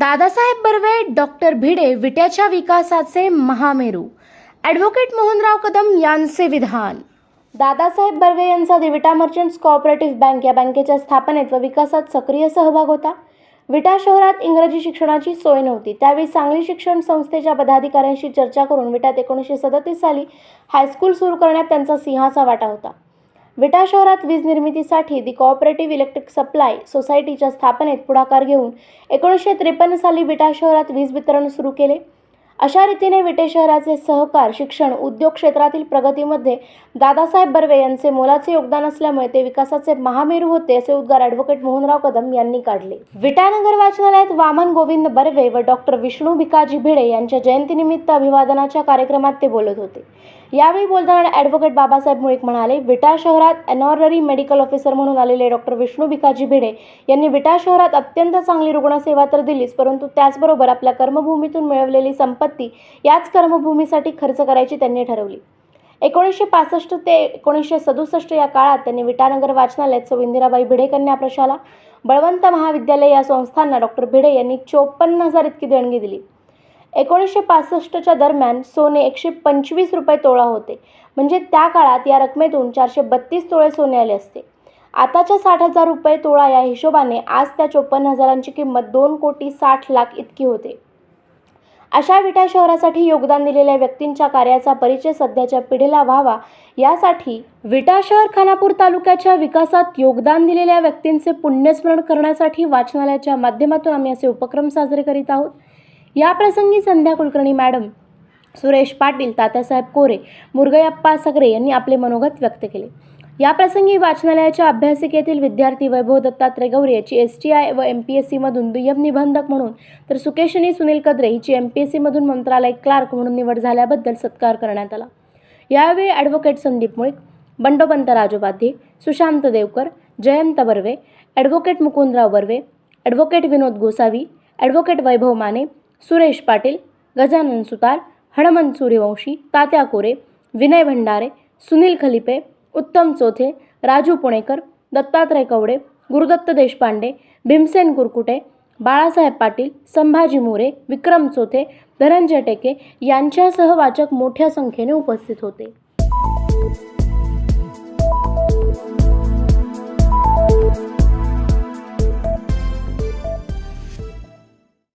Dadasaheb Barve doctor Bhide विट्याच्या विकासाचे महामेरू. ॲडव्होकेट मोहनराव कदम यांचे विधान. दादासाहेब बर्वे यांचा दिविटा मर्चंट्स कोऑपरेटिव्ह बँक या बँकेच्या स्थापनेत व विकासात सक्रिय सहभाग होता. विटा शहरात इंग्रजी शिक्षणाची सोय नव्हती. त्यावेळी सांगली शिक्षण संस्थेच्या पदाधिकाऱ्यांशी चर्चा करून विटात एकोणीसशे सदतीस साली हायस्कूल सुरू करण्यात त्यांचा सिंहाचा वाटा होता. विटा शहरात वीज निर्मितीसाठी दी कॉपरेटिव्ह इलेक्ट्रिक सप्लाय सोसायटीच्या स्थापनेत पुढाकार घेऊन एकोणीसशे त्रेपन्न साली विटा शहरात वीज वितरण सुरू केले. अशा रीतीने विटे शहराचे सहकार शिक्षण उद्योग क्षेत्रातील प्रगतीमध्ये दादासाहेब बर्वे यांचे मोलाचे योगदान असल्यामुळे ते विकासाचे महामेरू होते असे उद्गार ॲडव्होकेट मोहनराव कदम यांनी काढले. विटानगर वाचनालयात वामन गोविंद बर्वे व डॉक्टर विष्णू भिकाजी भिडे यांच्या जयंतीनिमित्त अभिवादनाच्या कार्यक्रमात ते बोलत होते. यावेळी बोलताना ॲडव्होकेट बाबासाहेब मुळीक म्हणाले विटा शहरात एनॉर्डरी मेडिकल ऑफिसर म्हणून आलेले डॉक्टर विष्णू भिकाजी भिडे यांनी विटा शहरात अत्यंत चांगली रुग्णसेवा तर दिलीच परंतु त्याचबरोबर आपल्या कर्मभूमीतून मिळवलेली संपत्ती याच कर्मभूमीसाठी खर्च करायची त्यांनी ठरवली. एकोणीसशे पासष्ट ते एकोणीसशे सदुसष्ट या काळात त्यांनी विटानगर वाचनालयात सौ इंदिराबाई भिडे कन्या प्रशाला बळवंत महाविद्यालय या संस्थांना डॉक्टर भिडे यांनी चोपन्न हजार इतकी देणगी दिली. एकोणीसशे पासष्टच्या दरम्यान सोने एकशे पंचवीस रुपये तोळा होते. म्हणजे त्या काळात या रकमेतून चारशे बत्तीस तोळे सोने आले असते. आताच्या साठ हजार रुपये तोळा या हिशोबाने आज त्या चोपन्न हजारांची किंमत दोन कोटी साठ लाख इतकी होते. अशा विटा शहरासाठी योगदान दिलेल्या व्यक्तींच्या कार्याचा परिचय सध्याच्या पिढीला व्हावा यासाठी विटा शहर खानापूर तालुक्याच्या विकासात योगदान दिलेल्या व्यक्तींचे पुण्यस्मरण करण्यासाठी वाचनालयाच्या माध्यमातून आम्ही असे उपक्रम साजरे करीत आहोत. याप्रसंगी संध्या कुलकर्णी मॅडम सुरेश पाटील तात्यासाहेब कोरे मुरगयप्पा सगरे यांनी आपले मनोगत व्यक्त केले. याप्रसंगी वाचनालयाच्या अभ्यासिकेतील विद्यार्थी वैभव दत्तात्रय गौरी याची एस टी आय व एम पी एस सीमधून दुय्यम निबंधक म्हणून तर सुकेशनी सुनील कद्रे हिची एम पी एस सीमधून मंत्रालय क्लार्क म्हणून निवड झाल्याबद्दल सत्कार करण्यात आला. यावेळी advocate Sandeep Mulik Bandopant Rajopadhye Sushant Devkar Jayant Barve advocate Mukundrao Barve advocate Vinod Gosavi advocate Vaibhav Mane Suresh Patil Gajanan Sutar Hanmant Suryavanshi Tatya Kore Vinay Bhandare Sunil Khalipe Uttam Chothe Raju पुणेकर दत्तात्रय कवडे गुरुदत्त देशपांडे भीमसेन कुरकुटे बाळासाहेब पाटील संभाजी मोरे विक्रम चोथे धनंजय टेके यांच्यासह वाचक मोठ्या संख्येने उपस्थित होते.